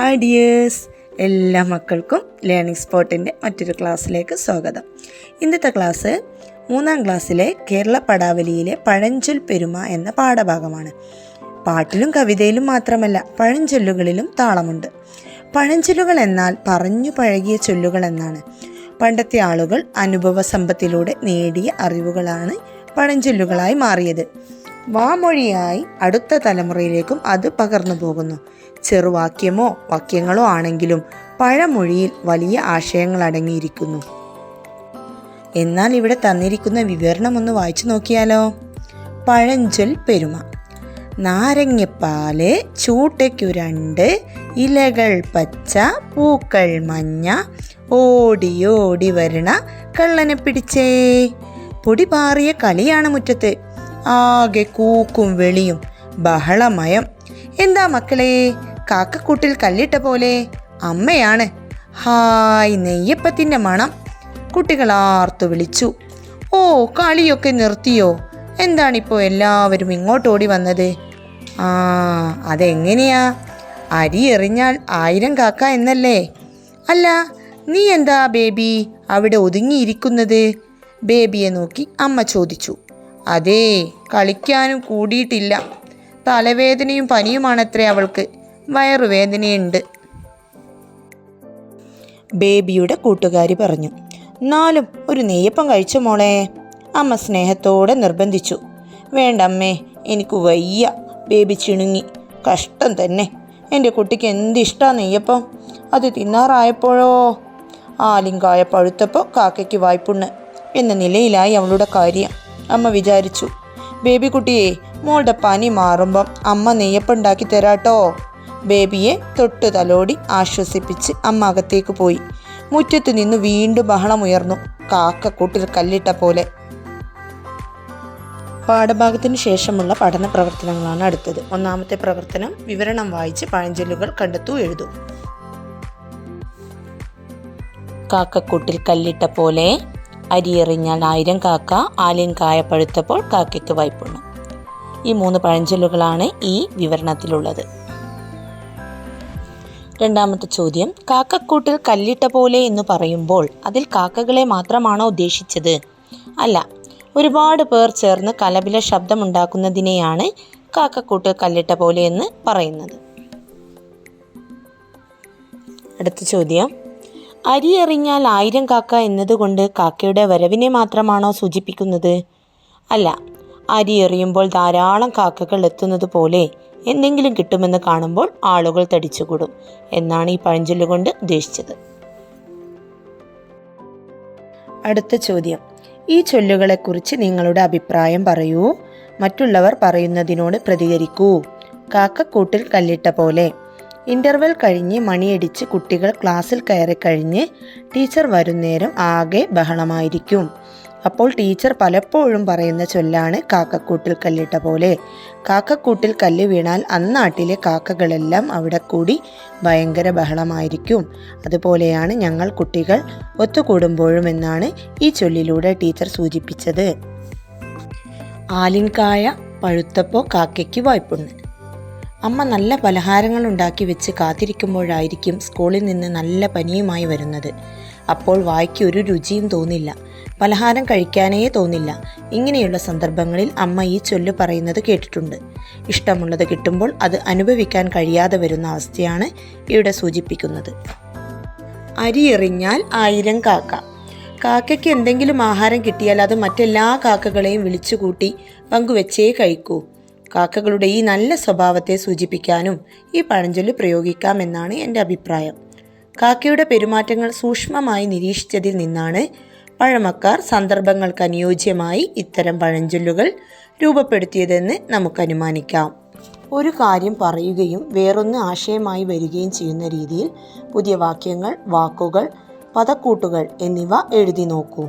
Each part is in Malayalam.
ഹായ് ഡിയേഴ്സ് എല്ലാ മക്കൾക്കും ലേണിംഗ് സ്പോട്ടിന്റെ മറ്റൊരു ക്ലാസ്സിലേക്ക് സ്വാഗതം. ഇന്നത്തെ ക്ലാസ് മൂന്നാം ക്ലാസ്സിലെ കേരള പടാവലിയിലെ പഴഞ്ചൊൽ പെരുമ എന്ന പാഠഭാഗമാണ്. പാട്ടിലും കവിതയിലും മാത്രമല്ല പഴഞ്ചൊല്ലുകളിലും താളമുണ്ട്. പഴഞ്ചൊല്ലുകൾ എന്നാൽ പറഞ്ഞു പഴകിയ ചൊല്ലുകൾ എന്നാണ്. പണ്ടത്തെ ആളുകൾ അനുഭവ സമ്പത്തിലൂടെ നേടിയ അറിവുകളാണ് പഴഞ്ചൊല്ലുകളായി മാറിയത്. വാമൊഴിയായി അടുത്ത തലമുറയിലേക്കും അത് പകർന്നു പോകുന്നു. ചെറുവാക്യമോ വാക്യങ്ങളോ ആണെങ്കിലും പഴമൊഴിയിൽ വലിയ ആശയങ്ങൾ അടങ്ങിയിരിക്കുന്നു. എന്നാൽ ഇവിടെ തന്നിരിക്കുന്ന വിവരണം ഒന്ന് വായിച്ചു നോക്കിയാലോ? പഴഞ്ചൊൽ പെരുമ. നാരങ്ങപ്പാൽ ചൂട്ടയ്ക്കു രണ്ട് ഇലകൾ പച്ച പൂക്കൾ മഞ്ഞ ഓടി ഓടി വരണ കള്ളനെ പിടിച്ചേ. പൊടി പാറിയ കളിയാണ് മുറ്റത്ത്. ആകെ കൂക്കും വെളിയും ബഹളമയം. എന്താ മക്കളെ കാക്കക്കൂട്ടിൽ കല്ലിട്ട പോലെ അമ്മയാണ്. ഹായ് നെയ്യപ്പത്തിന്റെ മണം. കുട്ടികൾ ആർത്തു വിളിച്ചു. ഓ കളിയൊക്കെ നിർത്തിയോ? എന്താണിപ്പോൾ എല്ലാവരും ഇങ്ങോട്ടോടി വന്നത്? ആ അതെങ്ങനെയാ? അരി എറിഞ്ഞാൽ ആയിരം കാക്ക എന്നല്ലേ? അല്ല നീ എന്താ ബേബി അവിടെ ഒതുങ്ങിയിരിക്കുന്നത്? ബേബിയെ നോക്കി അമ്മ ചോദിച്ചു. അതേ കളിക്കാനും കൂടിയിട്ടില്ല. തലവേദനയും പനിയുമാണത്രേ അവൾക്ക്. വയറുവേദനയുണ്ട്. ബേബിയുടെ കൂട്ടുകാരി പറഞ്ഞു എന്നാലും ഒരു നെയ്യപ്പം കഴിച്ച മോളെ? അമ്മ സ്നേഹത്തോടെ നിർബന്ധിച്ചു. വേണ്ടമ്മേ എനിക്ക് വയ്യ. ബേബി ചിണുങ്ങി. കഷ്ടം തന്നെ. എന്റെ കുട്ടിക്ക് എന്തിഷ്ടാ നെയ്യപ്പം? അത് തിന്നാറായപ്പോഴോ? ആലിങ്കായ പഴുത്തപ്പോൾ കാക്കയ്ക്ക് വായ്പുണ്ണ് എന്ന നിലയിലായി അവളുടെ കാര്യം. അമ്മ വിചാരിച്ചു. ബേബി കുട്ടിയെ മോളുടെ പനി മാറുമ്പം അമ്മ നെയ്യപ്പുണ്ടാക്കി തരാട്ടോ. ബേബിയെ തൊട്ടു തലോടി ആശ്വസിപ്പിച്ച് അമ്മ അകത്തേക്ക് പോയി. മുറ്റത്ത് നിന്ന് വീണ്ടും ബഹളമുയർന്നു കാക്കക്കൂട്ടിൽ കല്ലിട്ട പോലെ. പാഠഭാഗത്തിന് ശേഷമുള്ള പഠന പ്രവർത്തനങ്ങളാണ് അടുത്തത്. ഒന്നാമത്തെ പ്രവർത്തനം വിവരണം വായിച്ച് പഴഞ്ചൊല്ലുകൾ കണ്ടെത്തു എഴുതൂ. കാക്കക്കൂട്ടിൽ കല്ലിട്ട പോലെ അരിയെറിഞ്ഞാൽ ആയിരം കാക്ക ആലിൻ കായ പഴുത്തപ്പോൾ കാക്കയ്ക്ക് വായ്പുണ്ണു ഈ മൂന്ന് പഴഞ്ചൊല്ലുകളാണ് ഈ വിവരണത്തിലുള്ളത്. രണ്ടാമത്തെ ചോദ്യം കാക്കക്കൂട്ടിൽ കല്ലിട്ട പോലെ എന്ന് പറയുമ്പോൾ അതിൽ കാക്കകളെ മാത്രമാണോ ഉദ്ദേശിച്ചത്? അല്ല ഒരുപാട് പേർ ചേർന്ന് കലപില ശബ്ദമുണ്ടാക്കുന്നതിനെയാണ് കാക്കക്കൂട്ട് കല്ലിട്ട പോലെ എന്ന് പറയുന്നത്. അടുത്ത ചോദ്യം അരി എറിഞ്ഞാൽ ആയിരം കാക്ക എന്നതുകൊണ്ട് കാക്കയുടെ വരവിനെ മാത്രമാണോ സൂചിപ്പിക്കുന്നത്? അല്ല അരി എറിയുമ്പോൾ ധാരാളം കാക്കകൾ എത്തുന്നത് പോലെ എന്തെങ്കിലും കിട്ടുമെന്ന് കാണുമ്പോൾ ആളുകൾ തടിച്ചുകൂടും എന്നാണ് ഈ പഴഞ്ചൊല്ലുകൊണ്ട് ഉദ്ദേശിച്ചത്. അടുത്ത ചോദ്യം. ഈ ചൊല്ലുകളെക്കുറിച്ച് നിങ്ങളുടെ അഭിപ്രായം പറയൂ. മറ്റുള്ളവർ പറയുന്നതിനോട് പ്രതികരിക്കൂ. കാക്കക്കൂട്ടിൽ കല്ലിട്ട പോലെ. ഇന്റർവെൽ കഴിഞ്ഞ് മണിയടിച്ച് കുട്ടികൾ ക്ലാസ്സിൽ കയറി കഴിഞ്ഞ് ടീച്ചർ വരുന്നേരം ആകെ ബഹളമായിരിക്കും. അപ്പോൾ ടീച്ചർ പലപ്പോഴും പറയുന്ന ചൊല്ലാണ് കാക്കക്കൂട്ടിൽ കല്ലിട്ട പോലെ. കാക്കക്കൂട്ടിൽ കല്ല് വീണാൽ അന്നാട്ടിലെ കാക്കകളെല്ലാം അവിടെ കൂടി ഭയങ്കര ബഹളമായിരിക്കും. അതുപോലെയാണ് ഞങ്ങൾ കുട്ടികൾ ഒത്തുകൂടുമ്പോഴും എന്നാണ് ഈ ചൊല്ലിലൂടെ ടീച്ചർ സൂചിപ്പിച്ചത്. ആലിൻകായ പഴുത്തപ്പോൾ കാക്കയ്ക്ക് വായ്പുണ്ട്. അമ്മ നല്ല പലഹാരങ്ങൾ ഉണ്ടാക്കി വെച്ച് കാത്തിരിക്കുമ്പോഴായിരിക്കും സ്കൂളിൽ നിന്ന് നല്ല പനിയുമായി വരുന്നത്. അപ്പോൾ വായ്ക്ക് ഒരു രുചിയും തോന്നില്ല. പലഹാരം കഴിക്കാനേ തോന്നില്ല. ഇങ്ങനെയുള്ള സന്ദർഭങ്ങളിൽ അമ്മ ഈ ചൊല്ല് പറയുന്നത് കേട്ടിട്ടുണ്ട്. ഇഷ്ടമുള്ളത് കിട്ടുമ്പോൾ അത് അനുഭവിക്കാൻ കഴിയാതെ വരുന്ന അവസ്ഥയാണ് ഇവിടെ സൂചിപ്പിക്കുന്നത്. അരി എറിഞ്ഞാൽ ആയിരം കാക്ക. കാക്കയ്ക്ക് എന്തെങ്കിലും ആഹാരം കിട്ടിയാൽ അത് മറ്റെല്ലാ കാക്കകളെയും വിളിച്ചുകൂട്ടി പങ്കുവെച്ചേ കഴിക്കൂ. കാക്കകളുടെ ഈ നല്ല സ്വഭാവത്തെ സൂചിപ്പിക്കാനും ഈ പഴഞ്ചൊല്ല് പ്രയോഗിക്കാമെന്നാണ് എന്റെ അഭിപ്രായം. കാക്കയുടെ പെരുമാറ്റങ്ങൾ സൂക്ഷ്മമായി നിരീക്ഷിച്ചതിൽ നിന്നാണ് പഴമക്കാർ സന്ദർഭങ്ങൾക്ക് അനുയോജ്യമായി ഇത്തരം പഴഞ്ചൊല്ലുകൾ രൂപപ്പെടുത്തിയതെന്ന് നമുക്ക് അനുമാനിക്കാം. ഒരു കാര്യം പറയുകയും വേറൊന്ന് ആശയമായി വരികയും ചെയ്യുന്ന രീതിയിൽ പുതിയ വാക്യങ്ങൾ വാക്കുകൾ പദക്കൂട്ടുകൾ എന്നിവ എഴുതി നോക്കൂ.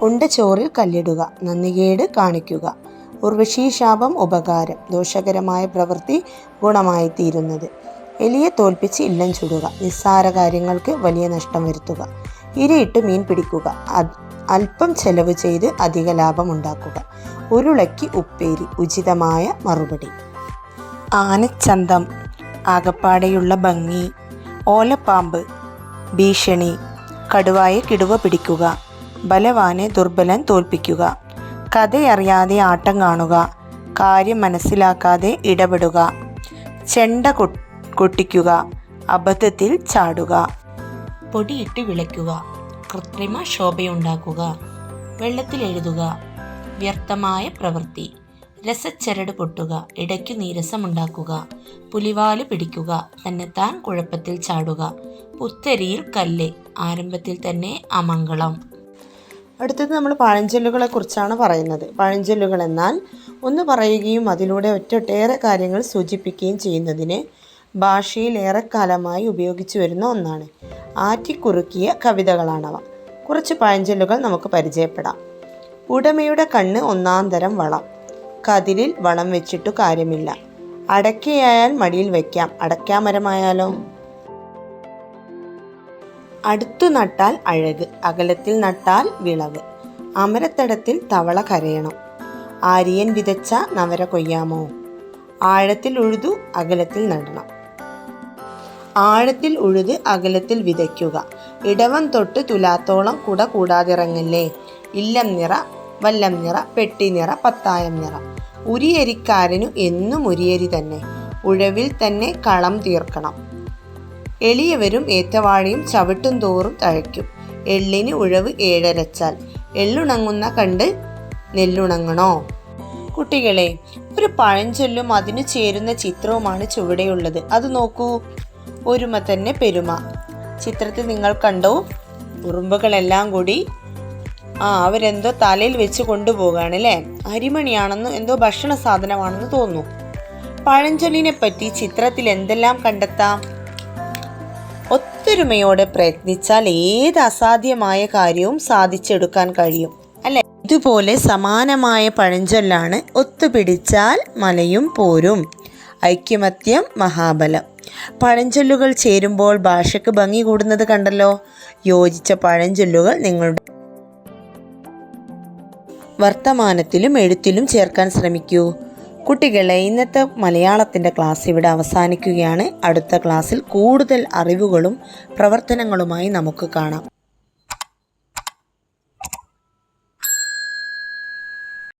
ഉണ്ട ചോറിൽ കല്ലിടുക നന്ദികേട് കാണിക്കുക. ഉർവശീ ശാപം ഉപകാരം ദോഷകരമായ പ്രവൃത്തി ഗുണമായി തീരുന്നത് എലിയെ തോൽപ്പിച്ച് ഇല്ലം ചുടുക നിസ്സാര കാര്യങ്ങൾക്ക് വലിയ നഷ്ടം വരുത്തുക. ഇരയിട്ട് മീൻ പിടിക്കുക അല്പം ചെലവ് ചെയ്ത് അധിക ലാഭം ഉണ്ടാക്കുക. ഉരുളയ്ക്ക് ഉപ്പേരി ഉചിതമായ മറുപടി. ആനച്ചന്തം ആകപ്പാടെയുള്ള ഭംഗി. ഓലപ്പാമ്പ് ഭീഷണി. കടുവായെ കിടുവ പിടിക്കുക. ബലവാനെ ദുർബലൻ തോൽപ്പിക്കുക. കഥയറിയാതെ ആട്ടം കാണുക കാര്യം മനസ്സിലാക്കാതെ ഇടപെടുക ചെണ്ട കൊട്ടിക്കുക അബദ്ധത്തിൽ ചാടുക. പൊടിയിട്ട് വിളയ്ക്കുക കൃത്രിമ ശോഭയുണ്ടാക്കുക വെള്ളത്തിൽ എഴുതുക വ്യർത്ഥമായ പ്രവൃത്തി രസച്ചരട് പൊട്ടുക ഇടയ്ക്കു നീരസമുണ്ടാക്കുക പുലിവാൽ പിടിക്കുക തന്നെത്താൻ കുഴപ്പത്തിൽ ചാടുക പുത്തരിയിൽ കല്ല് ആരംഭത്തിൽ തന്നെ അമംഗളം. അടുത്തത് നമ്മൾ പഴഞ്ചൊല്ലുകളെ കുറിച്ചാണ് പറയുന്നത്. പഴഞ്ചൊല്ലുകൾ എന്നാൽ ഒന്ന് പറയുകയും അതിലൂടെ ഒറ്റൊട്ടേറെ കാര്യങ്ങൾ സൂചിപ്പിക്കുകയും ചെയ്യുന്നതിന് ഭാഷയിൽ ഏറെക്കാലമായി ഉപയോഗിച്ചു വരുന്ന ഒന്നാണ്. ആറ്റിക്കുറുക്കിയ കവിതകളാണവ. കുറച്ച് പഴഞ്ചൊല്ലുകൾ നമുക്ക് പരിചയപ്പെടാം. ഉടമയുടെ കണ്ണ് ഒന്നാം തരം വളം. കതിലിൽ വളം വെച്ചിട്ടു കാര്യമില്ല. അടക്കയായാൽ മടിയിൽ വയ്ക്കാം അടയ്ക്കാമരമായാലോ? അടുത്തു നട്ടാൽ അഴക് അകലത്തിൽ നട്ടാൽ വിളവ്. അമരത്തടത്തിൽ തവള കരയണം. ആര്യൻ വിതച്ച നവര കൊയ്യാമോ? ആഴത്തിൽ ഉഴുതു അകലത്തിൽ നടണം. ആഴത്തിൽ ഉഴുത് അകലത്തിൽ വിതയ്ക്കുക. ഇടവം തൊട്ട് തുലാത്തോളം കുട കൂടാതിറങ്ങല്ലേ? ഇല്ലം നിറ വല്ലം നിറ പെട്ടി നിറ പത്തായം നിറ. ഉരിയരിക്കാരനു എന്നും ഉരിയരി തന്നെ. ഉഴവിൽ തന്നെ കളം തീർക്കണം. എളിയവരും ഏത്തവാഴയും ചവിട്ടും തോറും തഴയ്ക്കും. എള്ളിന് ഉഴവ് ഏഴരച്ചാൽ. എള്ളുണങ്ങുന്ന കണ്ട് നെല്ലുണങ്ങണോ? കുട്ടികളെ ഒരു പഴഞ്ചൊല്ലും അതിനു ചേരുന്ന ചിത്രവുമാണ് ചുവടെയുള്ളത്. അത് നോക്കൂ. ഒരുമ തന്നെ പെരുമ. ചിത്രത്തിൽ നിങ്ങൾ കണ്ടോ? ഉറുമ്പുകളെല്ലാം കൂടി ആ അവരെന്തോ തലയിൽ വെച്ച് കൊണ്ടുപോകുകയാണ് അല്ലേ? അരിമണിയാണെന്ന് എന്തോ ഭക്ഷണ സാധനമാണെന്ന് തോന്നുന്നു. പഴഞ്ചൊല്ലിനെ പറ്റി ചിത്രത്തിൽ എന്തെല്ലാം കണ്ടെത്താം? ഒത്തൊരുമയോടെ പ്രയത്നിച്ചാൽ ഏത് അസാധ്യമായ കാര്യവും സാധിച്ചെടുക്കാൻ കഴിയും. അല്ലെ? ഇതുപോലെ സമാനമായ പഴഞ്ചൊല്ലാണ് ഒത്തുപിടിച്ചാൽ മലയും പോരും. ഐക്യമത്യം മഹാബലം. പഴഞ്ചൊല്ലുകൾ ചേരുമ്പോൾ ഭാഷയ്ക്ക് ഭംഗി കൂടുന്നത് കണ്ടല്ലോ? യോജിച്ച പഴഞ്ചൊല്ലുകൾ നിങ്ങളുടെ വർത്തമാനത്തിലും എഴുത്തിലും ചേർക്കാൻ ശ്രമിക്കൂ. കുട്ടികളെ ഇന്നത്തെ മലയാളത്തിന്റെ ക്ലാസ് ഇവിടെ അവസാനിക്കുകയാണ്. അടുത്ത ക്ലാസ്സിൽ കൂടുതൽ അറിവുകളും പ്രവർത്തനങ്ങളുമായി നമുക്ക് കാണാം.